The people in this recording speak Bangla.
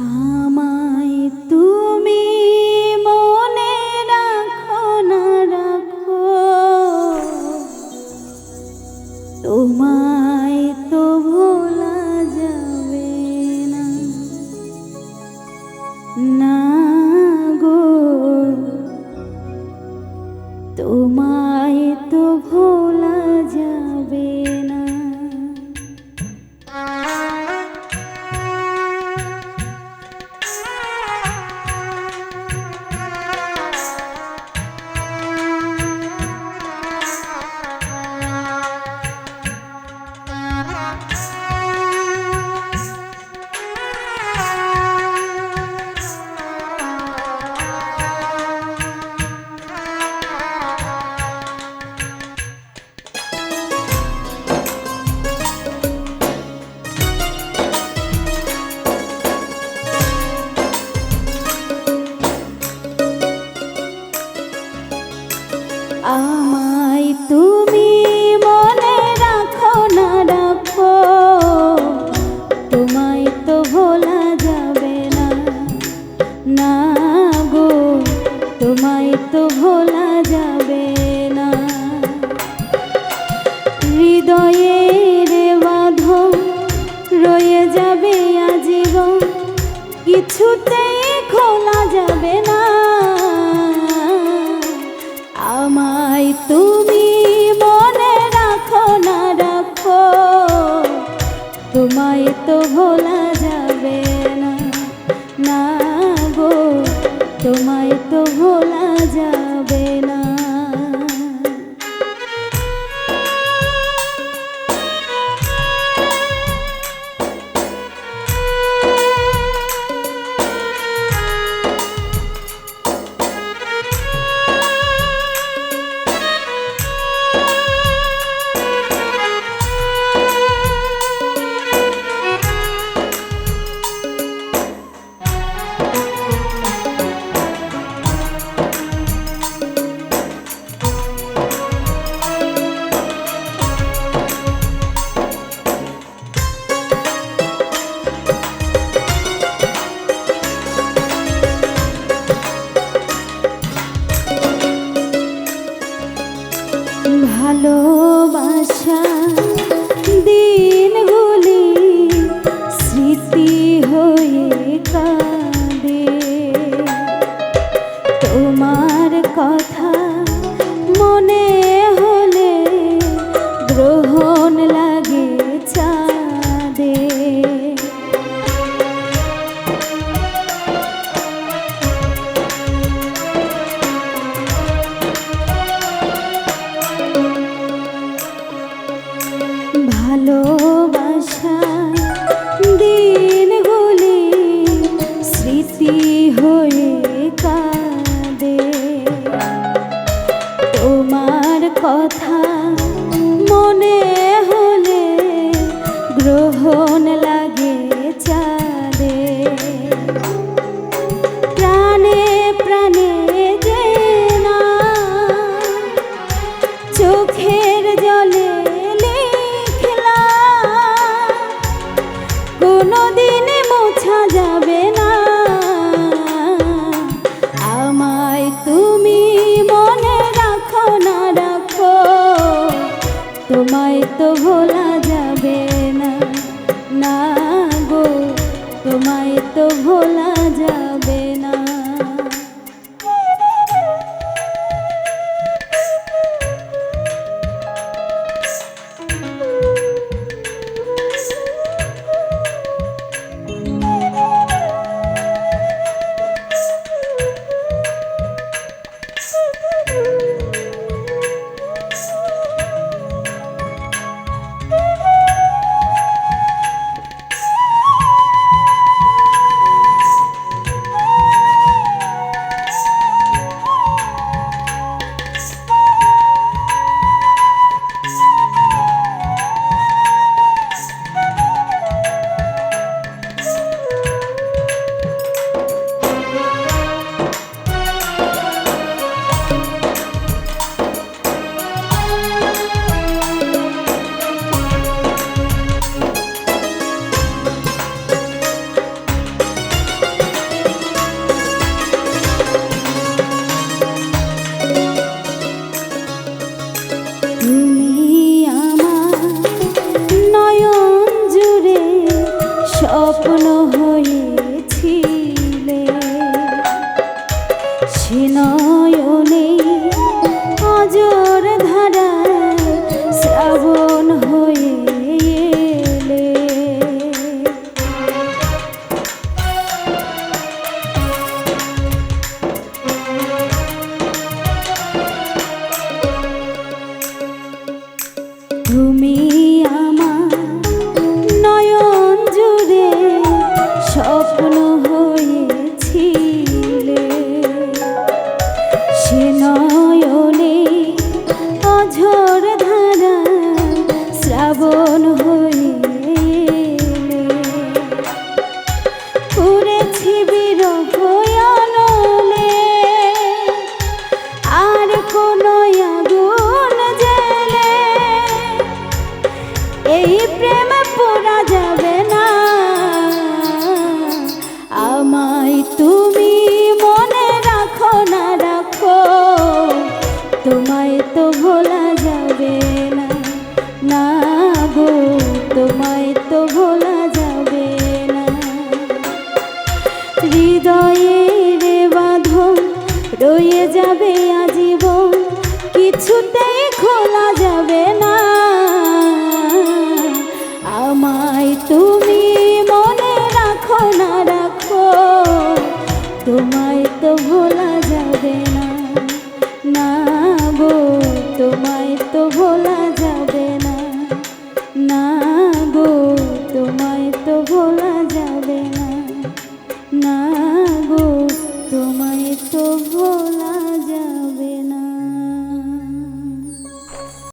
আমায় আমায় তুমি কথা তো ভোলা যাবে রয়ে যাবে আজীবন, কিছুতেই খোলা যাবে না। আমায় তুমি মনে রাখো না রাখো, তোমায় তো ভোলা যাবে না।